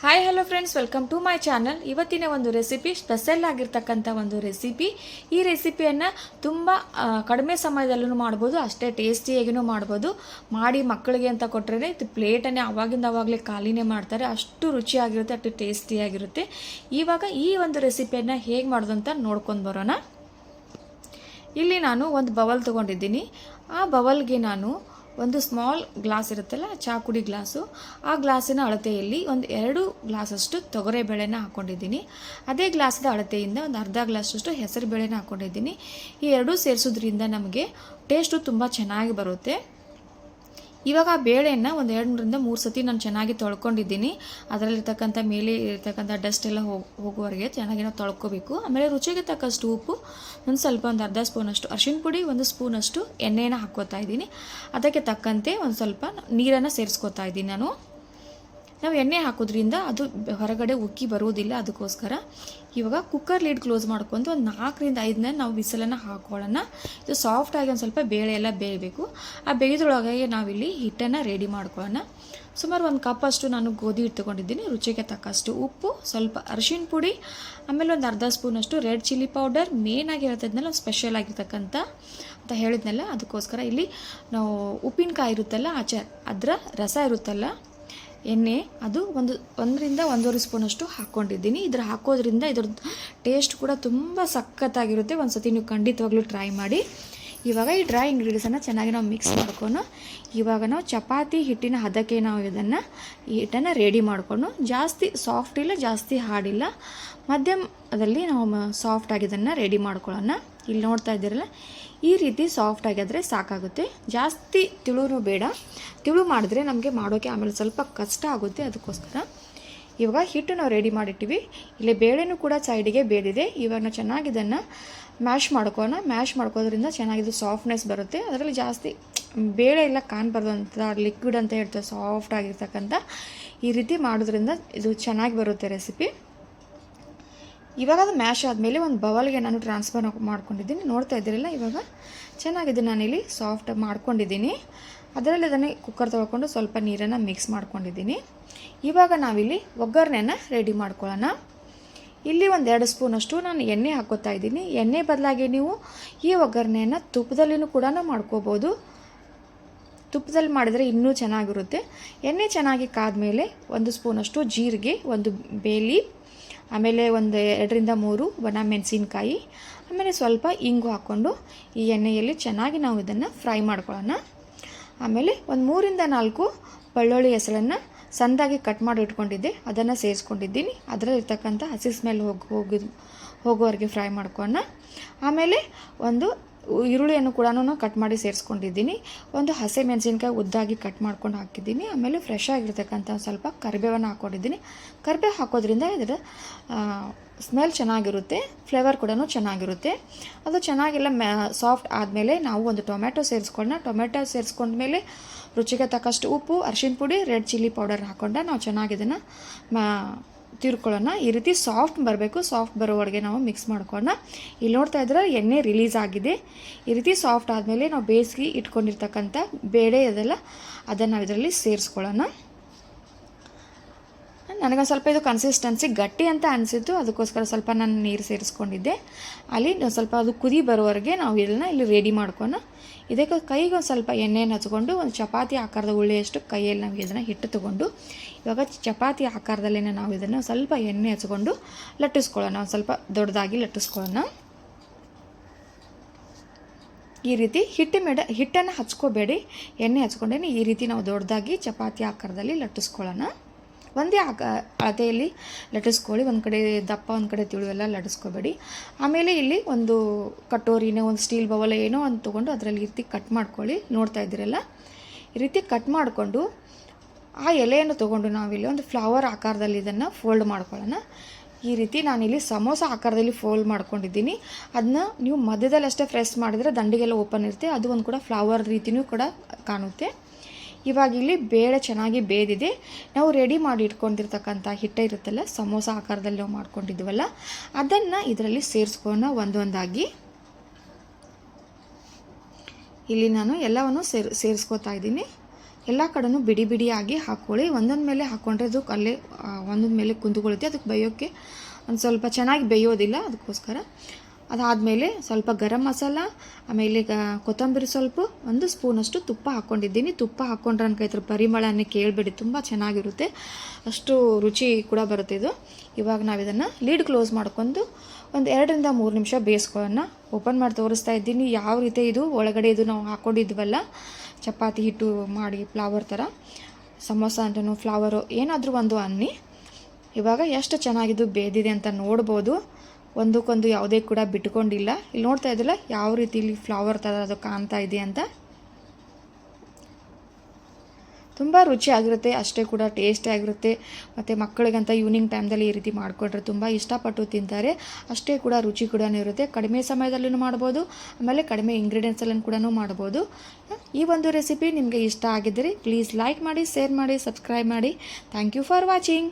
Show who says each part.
Speaker 1: Hi hello friends welcome to my channel ಇವತ್ತಿನ ಒಂದು recipe special ಆಗಿರ್ತಕ್ಕಂಥ ಒಂದು ರೆಸಿಪಿ ಈ ರೆಸಿಪಿಯನ್ನು ತುಂಬ ಕಡಿಮೆ ಸಮಯದಲ್ಲೂ ಮಾಡ್ಬೋದು, ಅಷ್ಟೇ ಟೇಸ್ಟಿಯಾಗಿಯೂ ಮಾಡ್ಬೋದು. ಮಾಡಿ ಮಕ್ಕಳಿಗೆ ಅಂತ ಕೊಟ್ಟರೆ ಇದು ಪ್ಲೇಟನ್ನೇ ಅವಾಗಿಂದ ಅವಾಗಲೇ ಖಾಲಿನೇ ಮಾಡ್ತಾರೆ. ಅಷ್ಟು ರುಚಿಯಾಗಿರುತ್ತೆ, ಅಷ್ಟು ಟೇಸ್ಟಿಯಾಗಿರುತ್ತೆ ಇವಾಗ ಈ ಒಂದು ರೆಸಿಪಿಯನ್ನು ಹೇಗೆ ಮಾಡೋದು ಅಂತ ನೋಡ್ಕೊಂಡು ಬರೋಣ. ಇಲ್ಲಿ ನಾನು ಒಂದು ಬವಲ್ ತೊಗೊಂಡಿದ್ದೀನಿ. ಆ ಬವಲ್ಗೆ ನಾನು ಒಂದು ಸ್ಮಾಲ್ ಗ್ಲಾಸ್ ಇರುತ್ತಲ್ಲ ಚಾ ಕುಡಿ ಗ್ಲಾಸು ಆ ಗ್ಲಾಸಿನ ಅಳತೆಯಲ್ಲಿ ಒಂದು ಎರಡು ಗ್ಲಾಸಷ್ಟು ತೊಗರೆಬೇಳೆನ ಹಾಕ್ಕೊಂಡಿದ್ದೀನಿ ಅದೇ ಗ್ಲಾಸದ ಅಳತೆಯಿಂದ ಒಂದು ಅರ್ಧ ಗ್ಲಾಸಷ್ಟು ಹೆಸರು ಬೇಳೆನ ಹಾಕ್ಕೊಂಡಿದ್ದೀನಿ ಈ ಎರಡೂ ಸೇರಿಸೋದ್ರಿಂದ ನಮಗೆ ಟೇಸ್ಟು ತುಂಬ ಚೆನ್ನಾಗಿ ಬರುತ್ತೆ. ಇವಾಗ ಆ ಬೇಳೆಯನ್ನು ಒಂದು ಎರಡು ಮೂರು ಸತಿ ನಾನು ಚೆನ್ನಾಗಿ ತೊಳ್ಕೊಂಡಿದ್ದೀನಿ. ಅದರಲ್ಲಿರ್ತಕ್ಕಂಥ ಮೇಲೆ ಇರ್ತಕ್ಕಂಥ ಡಸ್ಟ್ ಎಲ್ಲ ಹೋಗಿ, ಹೋಗುವವರೆಗೆ ಚೆನ್ನಾಗಿ ನಾವು ತೊಳ್ಕೊಬೇಕು. ಆಮೇಲೆ ರುಚಿಗೆ ತಕ್ಕಷ್ಟು ಉಪ್ಪು, ಒಂದು ಸ್ವಲ್ಪ ಒಂದು ಅರ್ಧ ಸ್ಪೂನಷ್ಟು ಅರ್ಶಿನ ಪುಡಿ, ಒಂದು ಸ್ಪೂನಷ್ಟು ಎಣ್ಣೆಯನ್ನು ಹಾಕ್ಕೋತಾ ಇದ್ದೀನಿ. ಅದಕ್ಕೆ ತಕ್ಕಂತೆ ಒಂದು ಸ್ವಲ್ಪ ನೀರನ್ನು ಸೇರಿಸ್ಕೋತಾ ಇದ್ದೀನಿ ನಾನು. ನಾವು ಎಣ್ಣೆ ಹಾಕೋದ್ರಿಂದ ಅದು ಹೊರಗಡೆ ಉಕ್ಕಿ ಬರೋದಿಲ್ಲ ಅದಕ್ಕೋಸ್ಕರ. ಇವಾಗ ಕುಕ್ಕರ್ ಲೀಡ್ ಕ್ಲೋಸ್ ಮಾಡ್ಕೊಂಡು ಒಂದು ನಾಲ್ಕರಿಂದ ಐದನೇ ನಾವು ಬಿಸಿಲನ್ನು ಹಾಕೊಳ್ಳೋಣ. ಇದು ಸಾಫ್ಟಾಗಿ ಒಂದು ಸ್ವಲ್ಪ ಬೇಳೆ ಎಲ್ಲ ಬೇಯಬೇಕು. ಆ ಬೇಯ್ದೊಳಗೆ ನಾವಿಲ್ಲಿ ಹಿಟ್ಟನ್ನು ರೆಡಿ ಮಾಡ್ಕೊಳ್ಳೋಣ. ಸುಮಾರು ಒಂದು ಕಪ್ಪಷ್ಟು ನಾನು ಗೋಧಿ ಹಿಟ್ಟು ತೊಗೊಂಡಿದ್ದೀನಿ. ರುಚಿಗೆ ತಕ್ಕಷ್ಟು ಉಪ್ಪು, ಸ್ವಲ್ಪ ಅರಿಶಿನ ಪುಡಿ, ಆಮೇಲೆ ಒಂದು ಅರ್ಧ ಸ್ಪೂನಷ್ಟು ರೆಡ್ ಚಿಲ್ಲಿ ಪೌಡರ್ ಮೇನ್ ಆಗಿರೋದನ್ನೆಲ್ಲ ಒಂದು ಸ್ಪೆಷಲ್ ಆಗಿರ್ತಕ್ಕಂಥ ಅಂತ ಹೇಳಿದ್ನಲ್ಲ, ಅದಕ್ಕೋಸ್ಕರ ಇಲ್ಲಿ ನಾವು ಉಪ್ಪಿನಕಾಯಿ ಇರುತ್ತಲ್ಲ, ಆಚೆ ಅದರ ರಸ ಇರುತ್ತಲ್ಲ ಎಣ್ಣೆ, ಅದು ಒಂದು, ಒಂದರಿಂದ ಒಂದೂವರೆ ಸ್ಪೂನಷ್ಟು ಹಾಕ್ಕೊಂಡಿದ್ದೀನಿ. ಇದ್ರ ಹಾಕೋದ್ರಿಂದ ಇದ್ರ ಟೇಸ್ಟ್ ಕೂಡ ತುಂಬ ಸಖತ್ತಾಗಿರುತ್ತೆ. ಒಂದು ಸತಿ ನೀವು ಖಂಡಿತವಾಗ್ಲೂ ಟ್ರೈ ಮಾಡಿ. ಇವಾಗ ಈ ಡ್ರೈ ಇಂಗ್ರೀಡಿಯೆಂಟ್ಸನ್ನು ಚೆನ್ನಾಗಿ ನಾವು ಮಿಕ್ಸ್ ಮಾಡ್ಕೊಂಡು, ಇವಾಗ ನಾವು ಚಪಾತಿ ಹಿಟ್ಟಿನ ಹದಕ್ಕೆ ನಾವು ಇದನ್ನು ಈ ಹಿಟ್ಟನ್ನು ರೆಡಿ ಮಾಡಿಕೊಂಡು, ಜಾಸ್ತಿ ಸಾಫ್ಟ್ ಇಲ್ಲ, ಜಾಸ್ತಿ ಹಾಡಿಲ್ಲ ಮಧ್ಯಮದಲ್ಲಿ ನಾವು ಸಾಫ್ಟಾಗಿ ಇದನ್ನು ರೆಡಿ ಮಾಡ್ಕೊಳ್ಳೋಣ. ಇಲ್ಲಿ ನೋಡ್ತಾ ಇದ್ದೀರಲ್ಲ, ಈ ರೀತಿ ಸಾಫ್ಟ್ ಆಗಿದ್ರೆ ಸಾಕಾಗುತ್ತೆ. ಜಾಸ್ತಿ ತಿಳುನು ಬೇಡ. ತಿಳು ಮಾಡಿದ್ರೆ ನಮಗೆ ಮಾಡೋಕ್ಕೆ ಆಮೇಲೆ ಸ್ವಲ್ಪ ಕಷ್ಟ ಆಗುತ್ತೆ ಅದಕ್ಕೋಸ್ಕರ. ಇವಾಗ ಹಿಟ್ಟು ನಾವು ರೆಡಿ ಮಾಡಿಟ್ಟಿವಿ. ಇಲ್ಲಿ ಬೇಳೆನೂ ಕೂಡ ಸೈಡಿಗೆ ಬೇದಿದೆ. ಇವಾಗ ನಾವು ಚೆನ್ನಾಗಿ ಇದನ್ನು ಮ್ಯಾಶ್ ಮಾಡ್ಕೋಣ ಮ್ಯಾಶ್ ಮಾಡ್ಕೋದ್ರಿಂದ ಚೆನ್ನಾಗಿದ್ದು ಸಾಫ್ಟ್ನೆಸ್ ಬರುತ್ತೆ. ಅದರಲ್ಲಿ ಜಾಸ್ತಿ ಬೇಳೆ ಎಲ್ಲ ಕಾಣಬಾರ್ದಂಥ ಲಿಕ್ವಿಡ್ ಅಂತ ಹೇಳ್ತೇವೆ ಸಾಫ್ಟ್ ಆಗಿರ್ತಕ್ಕಂಥ ಈ ರೀತಿ ಮಾಡೋದ್ರಿಂದ ಇದು ಚೆನ್ನಾಗಿ ಬರುತ್ತೆ ರೆಸಿಪಿ ಇವಾಗ ಅದು ಮ್ಯಾಶ್ ಆದಮೇಲೆ ಒಂದು ಬವಲ್ಗೆ ನಾನು ಟ್ರಾನ್ಸ್ಫರ್ ಮಾಡ್ಕೊಂಡಿದ್ದೀನಿ. ನೋಡ್ತಾ ಇದ್ದೀರಲ್ಲ, ಇವಾಗ ಚೆನ್ನಾಗಿದೆ ನಾನಿಲ್ಲಿ ಸಾಫ್ಟ್ ಮಾಡ್ಕೊಂಡಿದ್ದೀನಿ. ಅದರಲ್ಲಿ ಅದನ್ನು ಕುಕ್ಕರ್ ತೊಗೊಂಡು ಸ್ವಲ್ಪ ನೀರನ್ನು ಮಿಕ್ಸ್ ಮಾಡ್ಕೊಂಡಿದ್ದೀನಿ. ಇವಾಗ ನಾವಿಲ್ಲಿ ಒಗ್ಗರಣೆನ ರೆಡಿ ಮಾಡ್ಕೊಳ್ಳೋಣ. ಇಲ್ಲಿ ಒಂದು ಎರಡು ಸ್ಪೂನಷ್ಟು ನಾನು ಎಣ್ಣೆ ಹಾಕೋತಾ ಇದ್ದೀನಿ. ಎಣ್ಣೆ ಬದಲಾಗಿ ನೀವು ಈ ಒಗ್ಗರಣೆಯನ್ನು ತುಪ್ಪದಲ್ಲಿನೂ ಕೂಡ ಮಾಡ್ಕೋಬೋದು. ತುಪ್ಪದಲ್ಲಿ ಮಾಡಿದರೆ ಇನ್ನೂ ಚೆನ್ನಾಗಿರುತ್ತೆ. ಎಣ್ಣೆ ಚೆನ್ನಾಗಿ ಕಾದ ಮೇಲೆ ಒಂದು ಸ್ಪೂನಷ್ಟು ಜೀರಿಗೆ, ಒಂದು ಬೇಲಿ ಆಮೇಲೆ ಒಂದು ಎರಡರಿಂದ ಮೂರು ಒಣ ಮೆಣಸಿನ್ಕಾಯಿ, ಆಮೇಲೆ ಸ್ವಲ್ಪ ಇಂಗು ಹಾಕ್ಕೊಂಡು ಈ ಎಣ್ಣೆಯಲ್ಲಿ ಚೆನ್ನಾಗಿ ನಾವು ಇದನ್ನು ಫ್ರೈ ಮಾಡ್ಕೊಳ್ಳೋಣ. ಆಮೇಲೆ ಒಂದು ಮೂರಿಂದ ನಾಲ್ಕು ಬೆಳ್ಳುಳ್ಳಿ ಹೆಸರನ್ನು ಸಣ್ಣದಾಗಿ ಕಟ್ ಮಾಡಿ ಇಟ್ಕೊಂಡಿದ್ದೆ, ಅದನ್ನು ಸೇರಿಸ್ಕೊಂಡಿದ್ದೀನಿ. ಅದರಲ್ಲಿರ್ತಕ್ಕಂಥ ಹಸಿ ಸ್ಮೆಲ್ ಹೋಗಿ ಹೋಗಿ ಹೋಗೋವರೆಗೆ ಫ್ರೈ ಮಾಡ್ಕೊಳ್ಳೋಣ. ಆಮೇಲೆ ಒಂದು ಈರುಳ್ಳಿಯನ್ನು ಕೂಡ ಕಟ್ ಮಾಡಿ ಸೇರಿಸ್ಕೊಂಡಿದ್ದೀನಿ. ಒಂದು ಹಸಿ ಮೆಣಸಿನ್ಕಾಯಿ ಉದ್ದಾಗಿ ಕಟ್ ಮಾಡ್ಕೊಂಡು ಹಾಕಿದ್ದೀನಿ. ಆಮೇಲೆ ಫ್ರೆಶ್ ಆಗಿರ್ತಕ್ಕಂಥ ಸ್ವಲ್ಪ ಕರಿಬೇವನ್ನು ಹಾಕ್ಕೊಂಡಿದ್ದೀನಿ ಕರಿಬೇವು ಹಾಕೋದ್ರಿಂದ ಇದರ ಸ್ಮೆಲ್ ಚೆನ್ನಾಗಿರುತ್ತೆ. ಫ್ಲೇವರ್ ಕೂಡ ಚೆನ್ನಾಗಿರುತ್ತೆ. ಅದು ಚೆನ್ನಾಗಿಲ್ಲ ಮ್ಯಾ ಸಾಫ್ಟ್ ಆದಮೇಲೆ ನಾವು ಒಂದು ಟೊಮ್ಯಾಟೊ ಟೊಮೆಟೊ ಸೇರಿಸ್ಕೊಂಡ್ಮೇಲೆ ರುಚಿಗೆ ತಕ್ಕಷ್ಟು ಉಪ್ಪು ಅರ್ಶಿನ ಪುಡಿ ರೆಡ್ ಚಿಲ್ಲಿ ಪೌಡರ್ ಹಾಕ್ಕೊಂಡು ನಾವು ಚೆನ್ನಾಗಿ ಇದನ್ನು ಮ್ಯಾ ತಿರ್ಕೊಳ್ಳೋಣ. ಈ ರೀತಿ ಸಾಫ್ಟ್ ಬರಬೇಕು. ಸಾಫ್ಟ್ ಬರೋವರೆಗೆ ನಾವು ಮಿಕ್ಸ್ ಮಾಡ್ಕೊಳ್ಳೋಣ. ಇಲ್ಲಿ ನೋಡ್ತಾ ಇದ್ರೆ ಎಣ್ಣೆ ರಿಲೀಸ್ ಆಗಿದೆ. ಈ ರೀತಿ ಸಾಫ್ಟ್ ಆದಮೇಲೆ ನಾವು ಬೇಯಿಸಿ ಇಟ್ಕೊಂಡಿರ್ತಕ್ಕಂಥ ಬೇಳೆ ಅದೆಲ್ಲ, ಅದನ್ನು ನಾವು ಇದರಲ್ಲಿ ಸೇರಿಸ್ಕೊಳ್ಳೋಣ. ನನಗೊಂದು ಸ್ವಲ್ಪ ಇದು ಕನ್ಸಿಸ್ಟೆನ್ಸಿ ಗಟ್ಟಿ ಅಂತ ಅನಿಸಿತ್ತು ಅದಕ್ಕೋಸ್ಕರ ಸ್ವಲ್ಪ ನಾನು ನೀರು ಸೇರಿಸ್ಕೊಂಡಿದ್ದೆ. ಅಲ್ಲಿ ಸ್ವಲ್ಪ ಅದು ಕುದಿ ಬರೋವರೆಗೆ ನಾವು ಇದನ್ನು ಇಲ್ಲಿ ರೆಡಿ ಮಾಡ್ಕೊಂಡು, ಇದಕ್ಕೆ ಕೈಗೆ ಒಂದು ಸ್ವಲ್ಪ ಎಣ್ಣೆಯನ್ನು ಹಚ್ಕೊಂಡು, ಒಂದು ಚಪಾತಿ ಆಕಾರದ ಉಳ್ಳೆಯಷ್ಟು ಕೈಯಲ್ಲಿ ನಾವು ಇದನ್ನು ಹಿಟ್ಟು ತೊಗೊಂಡು, ಇವಾಗ ಚಪಾತಿ ಆಕಾರದಲ್ಲೇ ನಾವು ಇದನ್ನು ಸ್ವಲ್ಪ ಎಣ್ಣೆ ಹಚ್ಕೊಂಡು ಲಟ್ಟಿಸ್ಕೊಳ್ಳೋಣ, ಒಂದು ಸ್ವಲ್ಪ ದೊಡ್ಡದಾಗಿ ಲಟ್ಟಿಸ್ಕೊಳ್ಳೋಣ. ಈ ರೀತಿ ಹಿಟ್ಟು ಮೇಡ, ಹಿಟ್ಟನ್ನು ಹಚ್ಕೋಬೇಡಿ, ಎಣ್ಣೆ ಹಚ್ಕೊಂಡೇನೆ ಈ ರೀತಿ ನಾವು ದೊಡ್ಡದಾಗಿ ಚಪಾತಿ ಆಕಾರದಲ್ಲಿ ಲಟ್ಟಿಸ್ಕೊಳ್ಳೋಣ. ಒಂದೇ ಆಗ, ಅಳತೆಯಲ್ಲಿ ಲಟ್ಟಿಸ್ಕೊಳ್ಳಿ. ಒಂದು ಕಡೆ ದಪ್ಪ, ಒಂದು ಕಡೆ ತಿಳು ಎಲ್ಲ ಆಮೇಲೆ ಇಲ್ಲಿ ಒಂದು ಕಟೋರಿನೇ, ಒಂದು ಸ್ಟೀಲ್ ಬವಲ ಏನೋ ಒಂದು ತೊಗೊಂಡು ಅದರಲ್ಲಿ ಈ ರೀತಿ ಕಟ್ ಮಾಡ್ಕೊಳ್ಳಿ. ನೋಡ್ತಾ ಇದ್ದೀರಲ್ಲ? ಈ ರೀತಿ ಕಟ್ ಮಾಡಿಕೊಂಡು ಆ ಎಲೆಯನ್ನು ತೊಗೊಂಡು ನಾವಿಲ್ಲಿ ಒಂದು ಫ್ಲವರ್ ಆಕಾರದಲ್ಲಿ ಇದನ್ನು ಫೋಲ್ಡ್ ಮಾಡ್ಕೊಳ್ಳೋಣ. ಈ ರೀತಿ ನಾನಿಲ್ಲಿ ಸಮೋಸ ಆಕಾರದಲ್ಲಿ ಫೋಲ್ಡ್ ಮಾಡ್ಕೊಂಡಿದ್ದೀನಿ. ಅದನ್ನ ನೀವು ಮಧ್ಯದಲ್ಲಿ ಅಷ್ಟೇ ಫ್ರೆಸ್ ಮಾಡಿದರೆ ದಂಡಿಗೆಲ್ಲ ಓಪನ್ ಇರುತ್ತೆ. ಅದು ಒಂದು ಕೂಡ ಫ್ಲವರ್ ರೀತಿಯೂ ಕೂಡ ಕಾಣುತ್ತೆ. ಇವಾಗ ಇಲ್ಲಿ ಬೇಳೆ ಚೆನ್ನಾಗಿ ಬೇದಿದೆ. ನಾವು ರೆಡಿ ಮಾಡಿ ಇಟ್ಕೊಂಡಿರ್ತಕ್ಕಂಥ ಹಿಟ್ಟೆ ಇರುತ್ತಲ್ಲ, ಸಮೋಸ ಆಕಾರದಲ್ಲಿ ನಾವು ಮಾಡ್ಕೊಂಡಿದ್ವಲ್ಲ, ಅದನ್ನು ಇದರಲ್ಲಿ ಸೇರಿಸ್ಕೊಳ್ಳೋಣ ಒಂದೊಂದಾಗಿ. ಇಲ್ಲಿ ನಾನು ಎಲ್ಲವನ್ನು ಸೇರ್, ಸೇರಿಸ್ಕೋತಾ ಇದ್ದೀನಿ. ಎಲ್ಲ ಕಡೆನೂ ಬಿಡಿ ಬಿಡಿಯಾಗಿ ಹಾಕ್ಕೊಳ್ಳಿ ಒಂದೊಂದು ಮೇಲೆ ಹಾಕ್ಕೊಂಡ್ರೆ ಅದು ಅಲ್ಲೇ ಒಂದೊಂದು ಮೇಲೆ ಕುಂತ್ಕೊಳ್ಳುತ್ತೆ ಅದಕ್ಕೆ ಬೇಯೋಕ್ಕೆ ಒಂದು ಸ್ವಲ್ಪ ಚೆನ್ನಾಗಿ ಬೇಯೋದಿಲ್ಲ, ಅದಕ್ಕೋಸ್ಕರ. ಅದಾದಮೇಲೆ ಸ್ವಲ್ಪ ಗರಂ ಮಸಾಲ, ಆಮೇಲೆ ಗ ಕೊತ್ತಂಬರಿ ಸ್ವಲ್ಪ ಒಂದು ಸ್ಪೂನಷ್ಟು ತುಪ್ಪ ಹಾಕ್ಕೊಂಡಿದ್ದೀನಿ ತುಪ್ಪ ಹಾಕ್ಕೊಂಡ್ರೆ ಅನ್ಕ ಇದ್ರ ಪರಿಮಳನೇ ಕೇಳಬೇಡಿ, ತುಂಬ ಚೆನ್ನಾಗಿರುತ್ತೆ. ಅಷ್ಟು ರುಚಿ ಕೂಡ ಬರುತ್ತೆ ಇದು. ಇವಾಗ ನಾವು ಇದನ್ನು ಲೀಡ್ ಕ್ಲೋಸ್ ಮಾಡ್ಕೊಂಡು ಒಂದು ಎರಡರಿಂದ ಮೂರು ನಿಮಿಷ ಬೇಯಿಸ್ಕೊಳ್ಳೋಣ. ಓಪನ್ ಮಾಡಿ ತೋರಿಸ್ತಾ ಇದ್ದೀನಿ, ಯಾವ ರೀತಿ ಇದು ಒಳಗಡೆ ಇದು ನಾವು ಹಾಕ್ಕೊಂಡಿದ್ವಲ್ಲ ಚಪಾತಿ, ಹಿಟ್ಟು ಮಾಡಿ ಫ್ಲವರ್ ಥರ, ಸಮೋಸ ಅಂತನೂ ಫ್ಲವರು ಏನಾದರೂ ಒಂದು ಅನ್ನಿ. ಇವಾಗ ಎಷ್ಟು ಚೆನ್ನಾಗಿದ್ದು ಬೇದಿದೆ ಅಂತ ನೋಡ್ಬೋದು. ಒಂದಕ್ಕೊಂದು ಯಾವುದೇ ಕೂಡ ಬಿಟ್ಕೊಂಡಿಲ್ಲ. ಇಲ್ಲಿ ನೋಡ್ತಾ ಇದ್ದಿಲ್ಲ ಯಾವ ರೀತಿ ಇಲ್ಲಿ ಫ್ಲವರ್ ಥರ ಅದು ಕಾಣ್ತಾ ಇದೆ ಅಂತ. ತುಂಬ ರುಚಿಯಾಗಿರುತ್ತೆ ಅಷ್ಟೇ ಕೂಡ ಟೇಸ್ಟಿ ಆಗಿರುತ್ತೆ. ಮತ್ತು ಮಕ್ಕಳಿಗಂತ ಈವ್ನಿಂಗ್ ಟೈಮ್ದಲ್ಲಿ ಈ ರೀತಿ ಮಾಡಿಕೊಂಡ್ರೆ ತುಂಬ ಇಷ್ಟಪಟ್ಟು ತಿಂತಾರೆ. ಅಷ್ಟೇ ಕೂಡ ರುಚಿ ಕೂಡ ಇರುತ್ತೆ. ಕಡಿಮೆ ಸಮಯದಲ್ಲೂ ಮಾಡ್ಬೋದು, ಆಮೇಲೆ ಕಡಿಮೆ ಇಂಗ್ರೀಡಿಯೆಂಟ್ಸಲ್ಲೂ ಕೂಡ ಮಾಡ್ಬೋದು. ಈ ಒಂದು ರೆಸಿಪಿ ನಿಮಗೆ ಇಷ್ಟ ಆಗಿದ್ದರೆ ಪ್ಲೀಸ್ ಲೈಕ್ ಮಾಡಿ ಶೇರ್ ಮಾಡಿ ಸಬ್ಸ್ಕ್ರೈಬ್ ಮಾಡಿ. Thank you for watching